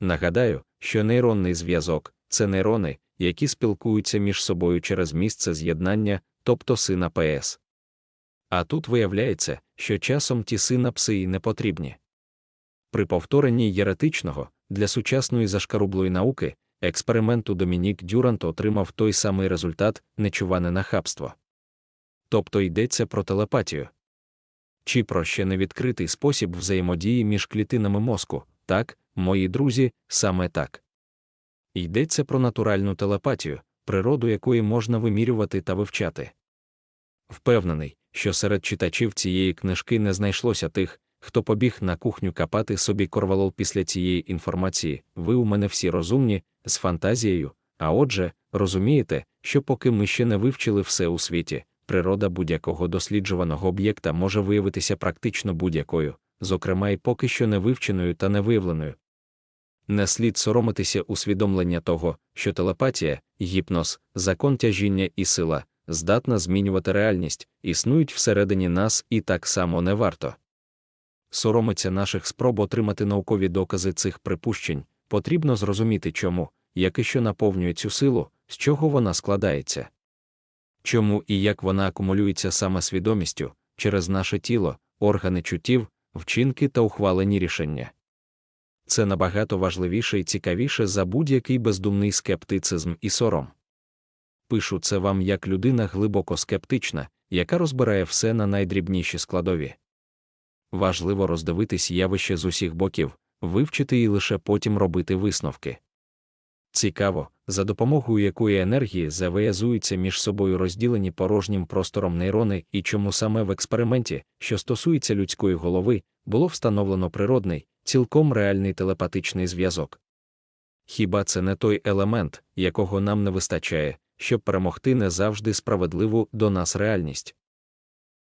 Нагадаю, що нейронний зв'язок це нейрони, які спілкуються між собою через місце з'єднання, тобто синапс. А тут виявляється, що часом ті синапси і не потрібні. При повторенні єретичного для сучасної зашкарублої науки експерименту Домінік Дюрант отримав той самий результат нечуване нахабство. Тобто йдеться про телепатію. Чи про ще невідкритий спосіб взаємодії між клітинами мозку, так, мої друзі, саме так. Йдеться про натуральну телепатію, природу якої можна вимірювати та вивчати. Впевнений, що серед читачів цієї книжки не знайшлося тих, хто побіг на кухню капати собі корвалол після цієї інформації, ви у мене всі розумні, з фантазією, а отже, розумієте, що поки ми ще не вивчили все у світі, природа будь-якого досліджуваного об'єкта може виявитися практично будь-якою, зокрема й поки що не вивченою та не виявленою. Не слід соромитися усвідомлення того, що телепатія, гіпноз, закон тяжіння і сила здатна змінювати реальність, існують всередині нас і так само не варто. Соромиться наших спроб отримати наукові докази цих припущень, потрібно зрозуміти чому, як що наповнює цю силу, з чого вона складається. Чому і як вона акумулюється саме свідомістю через наше тіло, органи чуттів, вчинки та ухвалені рішення. Це набагато важливіше і цікавіше за будь-який бездумний скептицизм і сором. Пишу це вам як людина глибоко скептична, яка розбирає все на найдрібніші складові. Важливо роздивитись явище з усіх боків, вивчити і лише потім робити висновки. Цікаво, за допомогою якої енергії завиязуються між собою розділені порожнім простором нейрони і чому саме в експерименті, що стосується людської голови, було встановлено природний, цілком реальний телепатичний зв'язок. Хіба це не той елемент, якого нам не вистачає, щоб перемогти не завжди справедливу до нас реальність?